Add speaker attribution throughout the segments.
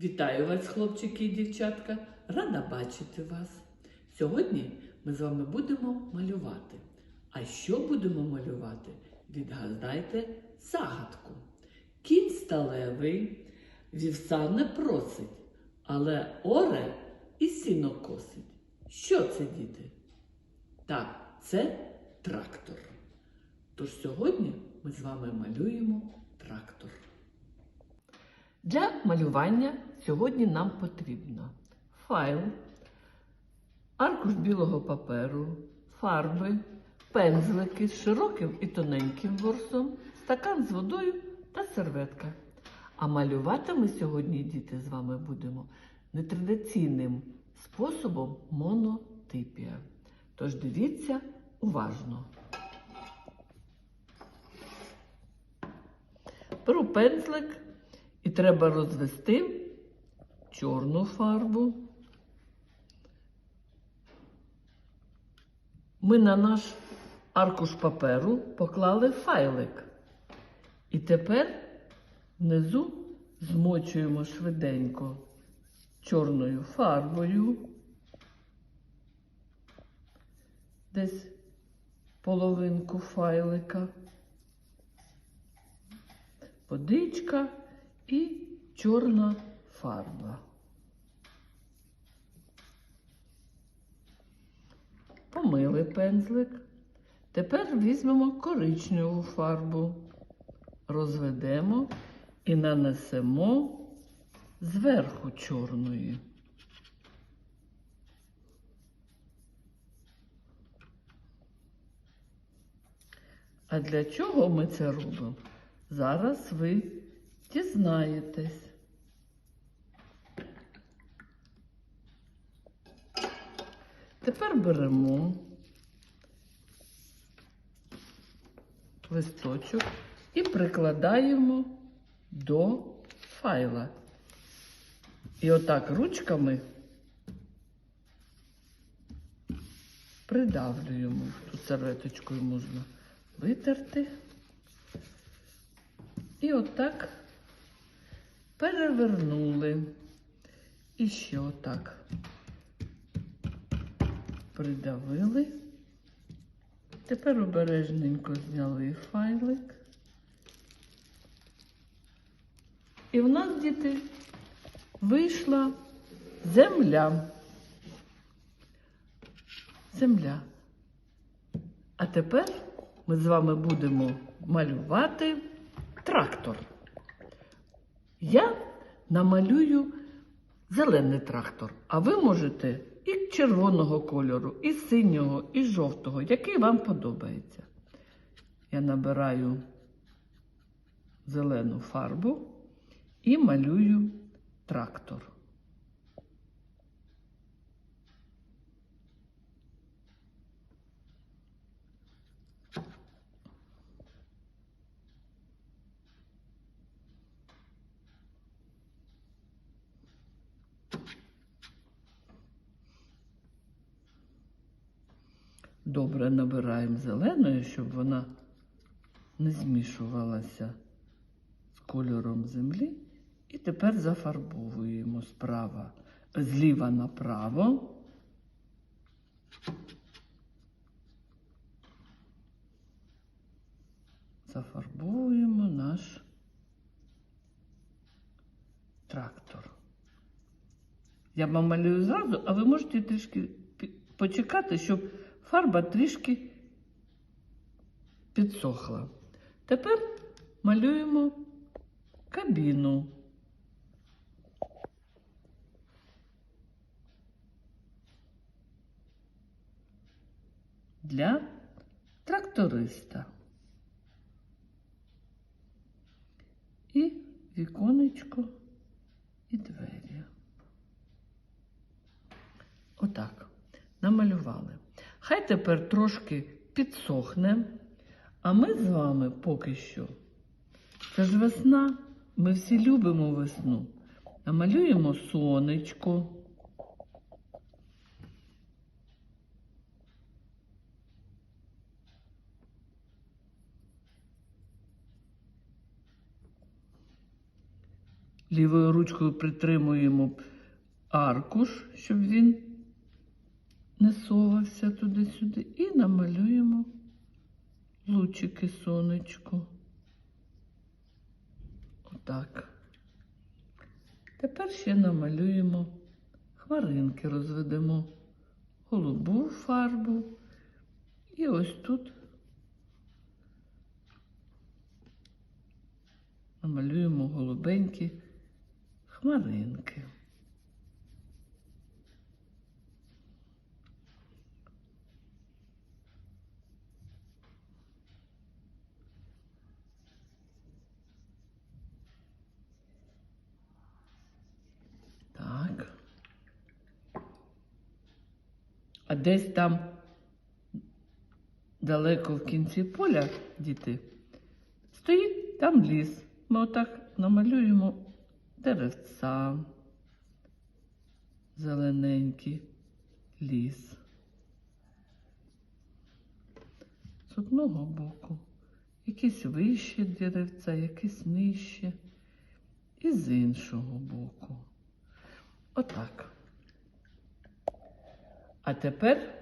Speaker 1: Вітаю вас, хлопчики і дівчатка! Рада бачити вас! Сьогодні ми з вами будемо малювати. А що будемо малювати? Відгадайте загадку. Кінь сталевий, вівса не просить, але оре і сіно косить. Що це, діти? Так, це трактор. Тож сьогодні ми з вами малюємо трактор. Для малювання сьогодні нам потрібно файл, аркуш білого паперу, фарби, пензлики з широким і тоненьким ворсом, стакан з водою та серветка. А малювати ми сьогодні, діти, з вами будемо нетрадиційним способом монотипія. Тож дивіться уважно. Беру пензлик і треба розвести чорну фарбу. Ми на наш аркуш паперу поклали файлик. І тепер внизу змочуємо швиденько чорною фарбою. Десь половинку файлика, водичка і чорна фарба. Помили пензлик. Тепер візьмемо коричневу фарбу, розведемо і нанесемо зверху чорної. А для чого ми це робимо? Зараз ви дізнаєтесь. Тепер беремо листочок і прикладаємо до файла. І отак ручками придавлюємо. Тут серветочкою можна витерти. І отак перевернули. І ще отак придавили. Тепер обережненько зняли файлик. І в нас, діти, вийшла земля. Земля. А тепер ми з вами будемо малювати трактор. Я намалюю зелений трактор, а ви можете і червоного кольору, і синього, і жовтого, який вам подобається. Я набираю зелену фарбу і малюю трактор. Добре набираємо зеленою, щоб вона не змішувалася з кольором землі. І тепер зафарбовуємо справа, зліва направо. Зафарбовуємо наш трактор. Я вам малюю зразу, а ви можете трішки почекати, щоб фарба трішки підсохла. Тепер малюємо кабіну. Для тракториста. І віконечко, і двері. Отак. Намалювали. Хай тепер трошки підсохне, а ми з вами поки що. Це ж весна, ми всі любимо весну. Намалюємо сонечко. Лівою ручкою притримуємо аркуш, щоб він не совався туди-сюди. І намалюємо лучики сонечку. Отак. Тепер ще намалюємо хмаринки, розведемо голубу фарбу. І ось тут намалюємо голубенькі хмаринки. Так. А десь там далеко в кінці поля, діти, стоїть там ліс. Ми отак намалюємо деревця, зелененький ліс. З одного боку якісь вище деревця, якісь нижче, і з іншого боку. Отак. А тепер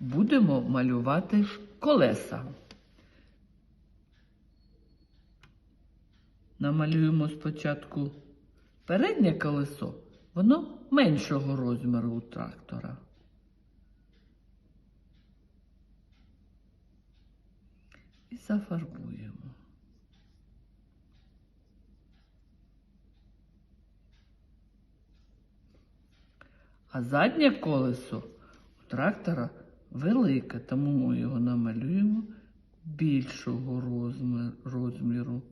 Speaker 1: будемо малювати колеса. Намалюємо спочатку переднє колесо, воно меншого розміру у трактора. І зафарбуємо. А заднє колесо трактора велике, тому ми його намалюємо більшого розмір- розміру.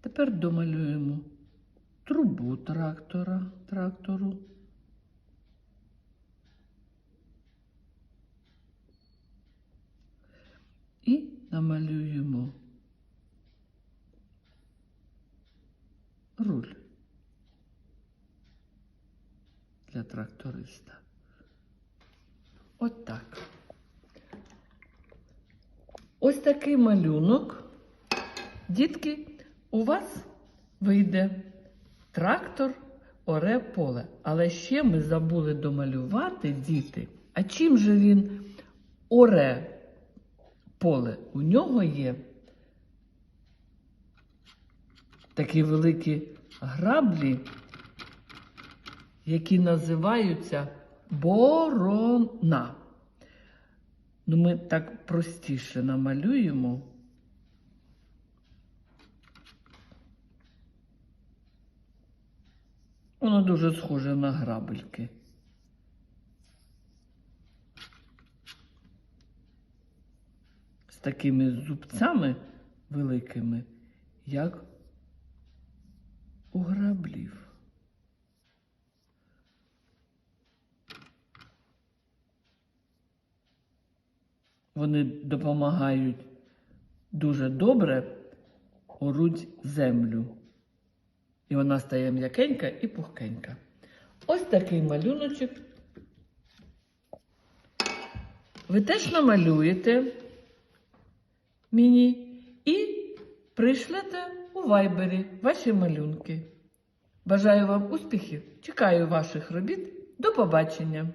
Speaker 1: Тепер домалюємо трубу трактора, трактору. І намалюємо руль для тракториста. От так. Ось такий малюнок. Дітки, у вас вийде трактор оре поле. Але ще ми забули домалювати, діти. А чим же він оре поле? У нього є такі великі граблі, які називаються борона. Ну, ми так простіше намалюємо. Воно дуже схоже на грабельки. Такими зубцями великими, як у граблів. Вони допомагають дуже добре оруть землю. І вона стає м'якенька і пухкенька. Ось такий малюночок. Ви теж намалюєте мені і прийшлете у вайбері ваші малюнки. Бажаю вам успіхів! Чекаю ваших робіт. До побачення!